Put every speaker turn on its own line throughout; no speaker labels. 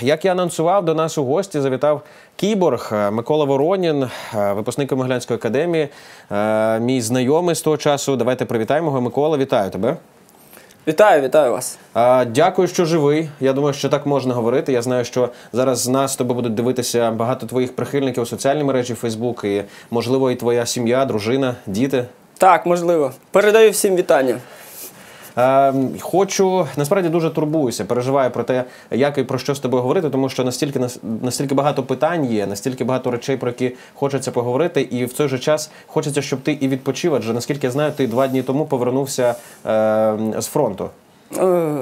Як я анонсував, до нас у гості завітав кіборг е, Микола Воронін, е, випускник Могилянської академії, е, мій знайомий з того часу. Давайте привітаємо його. Микола, вітаю тебе.
Вітаю, вітаю вас.
Дякую, що живий. Я думаю, що так можна говорити. Я знаю, що зараз з нас з тобою будуть дивитися багато твоїх прихильників у соціальній мережі Фейсбук, і можливо, і твоя сім'я, дружина, діти.
Так, можливо. Передаю всім вітання.
Е, хочу насправді дуже турбуюся, переживаю про те, як і про що з тобою говорити, тому що настільки настільки багато питань є, настільки багато речей, про які хочеться поговорити, і в той же час хочеться, щоб ти і відпочив. Адже наскільки я знаю, ти два дні тому повернувся е, з фронту.
Е,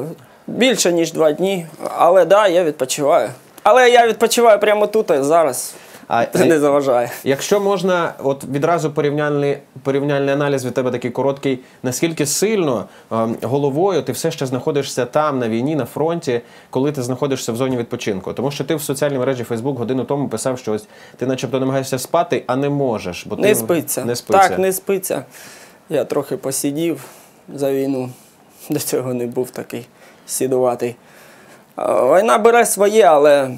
Більше ніж два дні, але да, я відпочиваю. Але я відпочиваю прямо тут зараз.
А
Це не заважає.
Якщо можна, от відразу порівняльний, порівняльний аналіз від тебе такий короткий, наскільки сильно е, головою ти все ще знаходишся там, на війні, на фронті, коли ти знаходишся в зоні відпочинку? Тому що ти в соціальній мережі Facebook годину тому писав, що ось ти начебто намагаєшся спати, а не можеш. Bо
Не
ти
спиться.
Не спиться.
Так, не спиться. Я трохи посидів за війну. До цього не був такий сідуватий. Війна бере своє, але,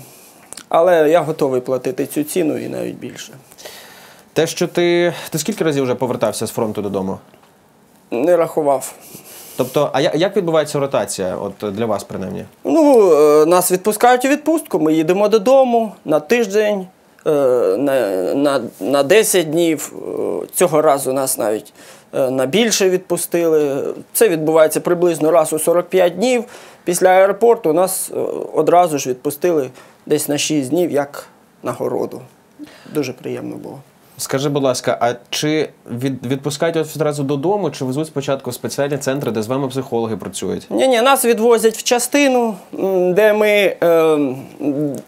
але я готовий платити цю ціну і навіть більше.
Те, що ти. Ти скільки разів вже повертався з фронту додому?
Не рахував.
Тобто, а як відбувається ротація, от для вас принаймні?
Ну, е, нас відпускають у відпустку, ми їдемо додому на тиждень, е, на, на, на 10 днів. Е, Цього разу нас навіть на більше відпустили. Це відбувається приблизно раз у 45 днів. Після аеропорту нас одразу ж відпустили десь на 6 днів як нагороду. Дуже приємно було.
Скажи, будь ласка, а чи від, відпускають вас одразу додому, чи везуть спочатку в спеціальні центри, де з вами психологи працюють?
Ні, ні, нас відвозять в частину, де ми е,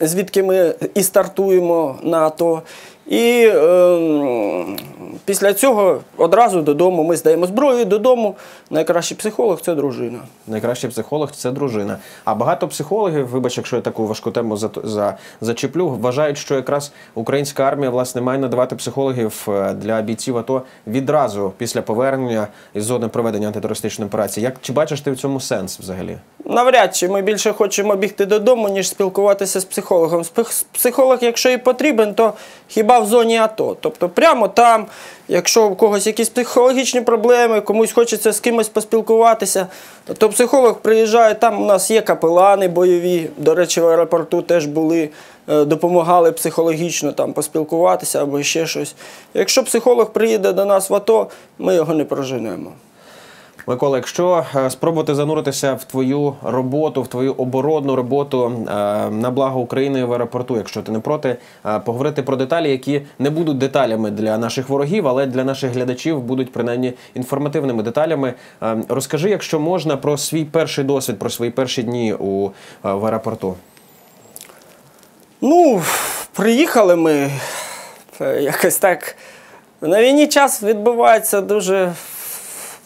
звідки ми і стартуємо на АТО. І е, м, після цього одразу додому ми здаємо зброю додому. Найкращий психолог це дружина.
Найкращий психолог це дружина. А багато психологів, вибач, якщо я таку важку тему за, за, зачеплю, вважають, що якраз українська армія власне має надавати психологів е, для бійців АТО відразу після повернення із зони проведення антитерористичної операції. Як чи бачиш ти в цьому сенс взагалі?
Навряд чи ми більше хочемо бігти додому, ніж спілкуватися з психологом. Психолог, якщо і потрібен, то хіба в зоні АТО. Тобто прямо там, якщо у когось якісь психологічні проблеми, комусь хочеться з кимось поспілкуватися, то психолог приїжджає, там у нас є капелани бойові, до речі, в аеропорту теж були, е, допомагали психологічно там поспілкуватися або ще щось. Якщо психолог приїде до нас в АТО, ми його не проженемо.
Микола, якщо е, спробувати зануритися в твою роботу, в твою оборонну роботу е, на благо України в аеропорту, якщо ти не проти, е, поговорити про деталі, які не будуть деталями для наших ворогів, але для наших глядачів будуть принаймні інформативними деталями. Розкажи, якщо можна, про свій перший досвід, про свої перші дні у в аеропорту.
Ну, приїхали ми якось так. На війні час відбувається дуже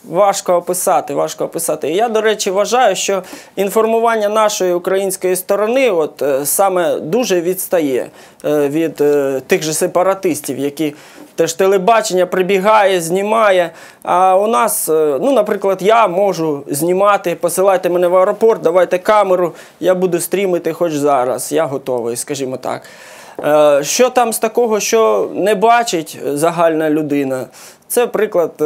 важко описати. Важко описати. І я, до речі, вважаю, що інформування нашої української сторони от, е, саме дуже відстає е, від е, тих же сепаратистів, які теж телебачення прибігає, знімає. А у нас, ну, наприклад, я можу знімати, посилайте мене в аеропорт, давайте камеру, я буду стрімити хоч зараз. Я готовий, скажімо так. Що там з такого, що не бачить загальна людина? Це приклад, е,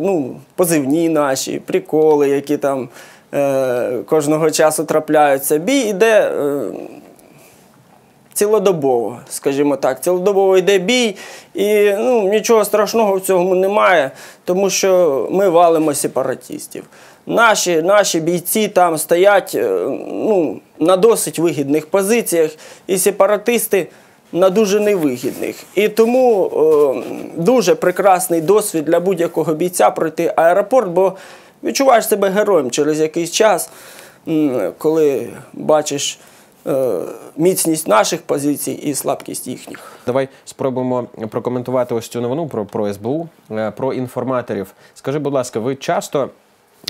ну, позивні наші, приколи, які там е, кожного часу трапляються. Бій іде е, цілодобово, скажімо так. Цілодобово йде бій, і ну, нічого страшного в цьому немає, тому що ми валимо сепаратистів. Наші, наші бійці там стоять ну, на досить вигідних позиціях, і сепаратисти на дуже невигідних. І тому е, дуже прекрасний досвід для будь-якого бійця пройти аеропорт, бо відчуваєш себе героєм через якийсь час, коли бачиш е, міцність наших позицій і слабкість їхніх.
Давай спробуємо прокоментувати ось цю новину про, про СБУ, е, про інформаторів. Скажи, будь ласка, ви часто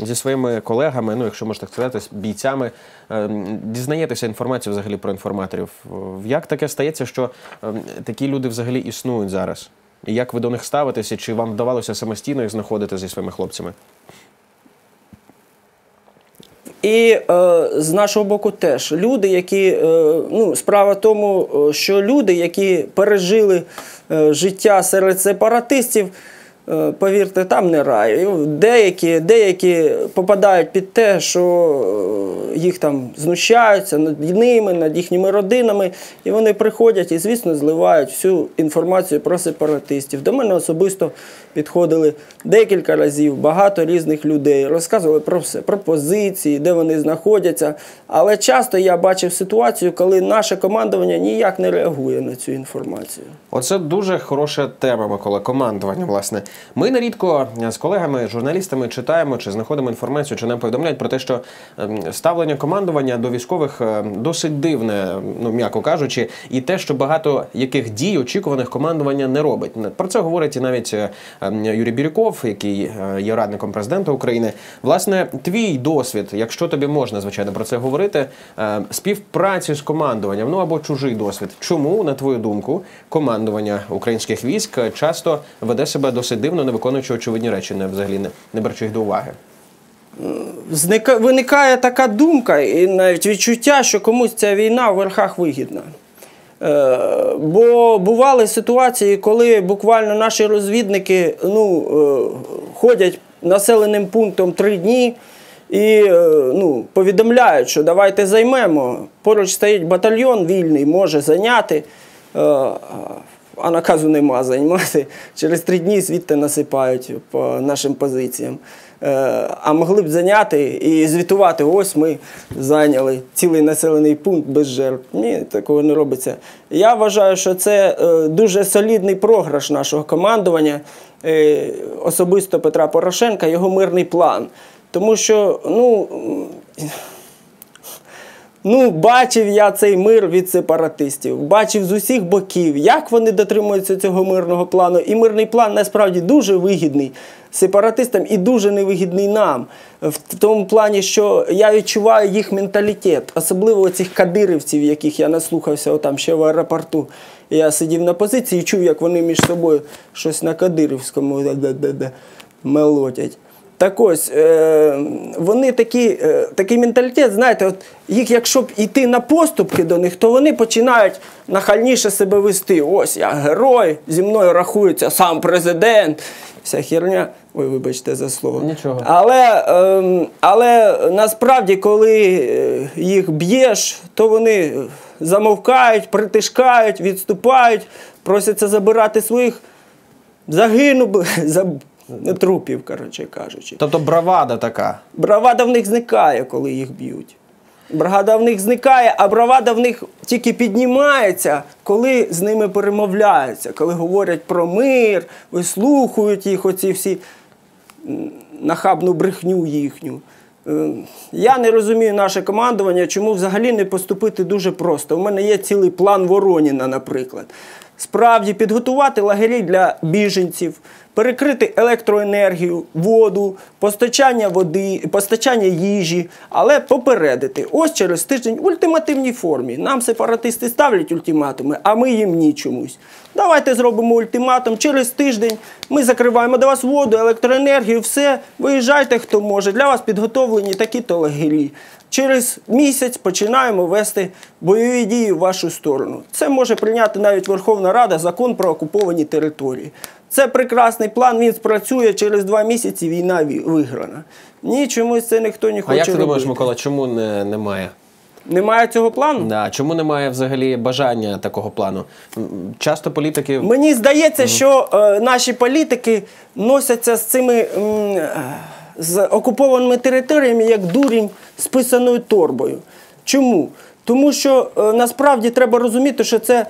зі своїми колегами, ну якщо можна так сказати, бійцями, е, дізнаєтеся інформацію взагалі про інформаторів? Е, Як таке стається, що е, такі люди взагалі існують зараз? І як ви до них ставитеся? Чи вам вдавалося самостійно їх знаходити зі своїми хлопцями?
І е, з нашого боку теж люди, які е, ну, справа в тому, е, що люди, які пережили е, життя серед сепаратистів, повірте, там не рай. Деякі, деякі попадають під те, що е, їх там знущаються над ними, над їхніми родинами, і вони приходять і, звісно, зливають всю інформацію про сепаратистів. До мене особисто підходили декілька разів, багато різних людей, розказували про все, про позиції, де вони знаходяться. Але часто я бачив ситуацію, коли наше командування ніяк не реагує на цю інформацію.
Оце дуже хороша тема, Микола, командування. Власне, ми нерідко з колегами, журналістами читаємо чи знаходимо інформацію, чи нам повідомляють про те, що ем, ставлення командування до військових е, досить дивне, ну м'яко кажучи, і те, що багато яких дій очікуваних командування не робить. Про це говорить і навіть ем, Юрій Бірюков, який е, є радником президента України. Власне, твій досвід, якщо тобі можна звичайно про це говорити, співпраці з командуванням, ну або чужий досвід. Чому, на твою думку, командування українських військ часто веде себе досить дивно, не виконуючи очевидні речі, не взагалі не, не беручи їх до уваги?
Зника- Виникає така думка і навіть відчуття, що комусь ця війна в верхах вигідна. Е, бо бували ситуації, коли буквально наші розвідники ну, е, ходять населеним пунктом три дні і е, ну, повідомляють, що давайте займемо. Поруч стоїть батальйон вільний, може зайняти. А наказу нема займати. Через три дні звідти насипають по нашим позиціям. Е, А могли б зайняти і звітувати, ось ми зайняли цілий населений пункт без жертв. Ні, такого не робиться. Я вважаю, що це е, дуже солідний програш нашого командування, е, особисто Петра Порошенка, його мирний план. Тому що, ну. Ну, бачив я цей мир від сепаратистів, бачив з усіх боків, як вони дотримуються цього мирного плану. І мирний план насправді дуже вигідний сепаратистам і дуже невигідний нам. В тому плані, що я відчуваю їх менталітет, особливо цих кадирівців, яких я наслухався отам ще в аеропорту. Я сидів на позиції і чув, як вони між собою щось на кадирівському мелотять. Так ось, е, вони такі, е, такий менталітет, знаєте, от їх, якщо б йти на поступки до них, то вони починають нахальніше себе вести. Ось я герой, зі мною рахується сам президент, вся херня. Ой, вибачте за слово.
Нічого.
Але, ем, але насправді, коли е, їх б'єш, то вони замовкають, притишкають, відступають, просяться забирати своїх загинули, за трупів, коротше кажучи.
Тобто бравада така.
Бравада в них зникає, коли їх б'ють. Бравада в них зникає, а бравада в них тільки піднімається, коли з ними перемовляються, коли говорять про мир, вислухають їх оці всі нахабну брехню їхню. Е, Я не розумію наше командування, чому взагалі не поступити дуже просто. У мене є цілий план Вороніна, наприклад. Справді підготувати лагері для біженців, перекрити електроенергію, воду, постачання води, постачання їжі, але попередити. Ось через тиждень в ультимативній формі. Нам сепаратисти ставлять ультиматуми, а ми їм ні чомусь. Давайте зробимо ультиматум. Через тиждень ми закриваємо до вас воду, електроенергію, все. Виїжджайте, хто може. Для вас підготовлені такі-то лагері. Через місяць починаємо вести бойові дії в вашу сторону. Це може прийняти навіть Верховна Рада закон про окуповані території. Це прекрасний план. Він спрацює через два місяці. Війна виграна. Ні, чомусь це ніхто не хоче
А як ти
робити.
думаєш, Микола, чому не, немає?
Немає цього плану?
Да, чому немає взагалі бажання такого плану? Часто політики
Мені здається, що е, наші політики носяться з цими м, з окупованими територіями як дурінь з писаною торбою. Чому? Тому що е, насправді треба розуміти, що це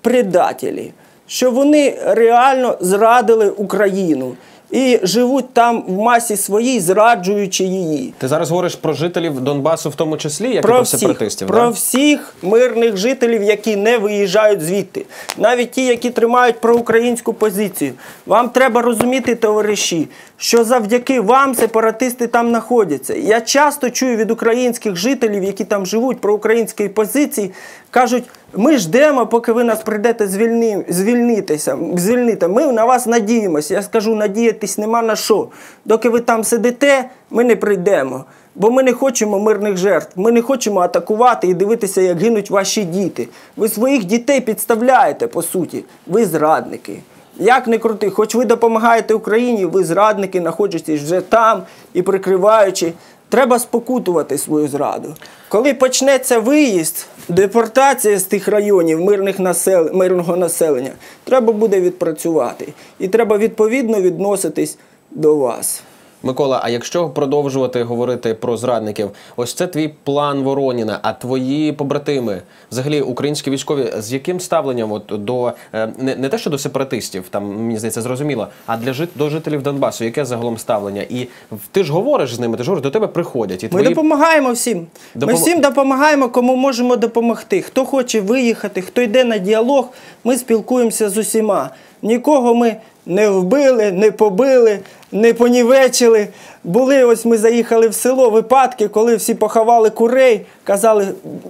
предателі, що вони реально зрадили Україну і живуть там в масі своїй, зраджуючи її.
Ти зараз говориш про жителів Донбасу, в тому числі, як і
Про
про
всіх,
сепаратистів.
про
да?
всіх мирних жителів, які не виїжджають звідти, навіть ті, які тримають проукраїнську позицію. Вам треба розуміти, товариші, що завдяки вам сепаратисти там знаходяться. Я часто чую від українських жителів, які там живуть проукраїнської позиції, кажуть. Ми ждемо, поки ви нас прийдете звільни, звільнитися, звільнити. Ми на вас надіємося. Я скажу, надіятись нема на що. Доки ви там сидите, ми не прийдемо. Бо ми не хочемо мирних жертв. Ми не хочемо атакувати і дивитися, як гинуть ваші діти. Ви своїх дітей підставляєте, по суті. Ви зрадники. Як не крути, хоч ви допомагаєте Україні, ви зрадники, знаходитесь вже там і прикриваючи. Треба спокутувати свою зраду. Коли почнеться виїзд, депортація з тих районів мирних насел... мирного населення, треба буде відпрацювати. І треба відповідно відноситись до вас.
Микола, а якщо продовжувати говорити про зрадників, ось це твій план Вороніна, а твої побратими, взагалі українські військові, з яким ставленням от до е, не, не те, що до сепаратистів, там мені здається, зрозуміло, а для жит, до жителів Донбасу, яке загалом ставлення? І ти ж говориш з ними, ти ж говориш, до тебе приходять. І
Ми допомагаємо всім. Ми всім допомагаємо, кому можемо допомогти. Хто хоче виїхати, хто йде на діалог, ми спілкуємося з усіма. Нікого ми не вбили, не побили, не понівечили. Були, ось ми заїхали в село, випадки, коли всі поховали курей, казали,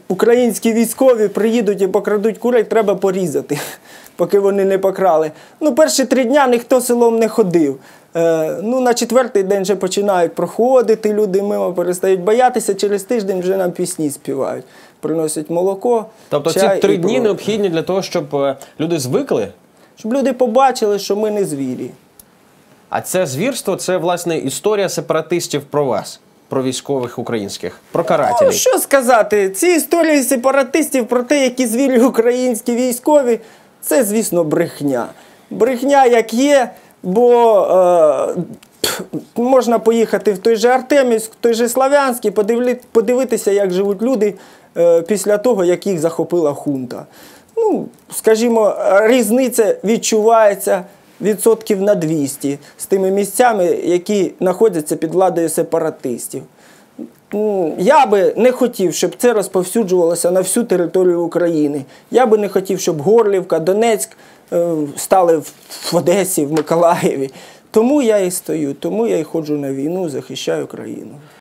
українські військові приїдуть і покрадуть курей, треба порізати, поки вони не покрали. Ну, перші три дня ніхто селом не ходив. Е, ну, на четвертий день вже починають проходити, люди мимо перестають боятися, через тиждень вже нам пісні співають. Приносять молоко.
тобто ці три
і
дні
про-
необхідні для того, щоб е, люди звикли.
Щоб люди побачили, що ми не звірі.
А це звірство, це власне історія сепаратистів про вас, про військових українських, про
Ну, що сказати, ці історії сепаратистів про те, які звірі українські військові, це, звісно, брехня. Брехня як є, бо е, можна поїхати в той же Артемівськ, в той же Славянський, подивлі- подивитися, як живуть люди е, після того, як їх захопила хунта. Ну, скажімо, різниця відчувається відсотків на 200 з тими місцями, які знаходяться під владою сепаратистів. Я би не хотів, щоб це розповсюджувалося на всю територію України. Я би не хотів, щоб Горлівка, Донецьк е, стали в Одесі, в Миколаєві. Тому я і стою, тому я і ходжу на війну, захищаю країну.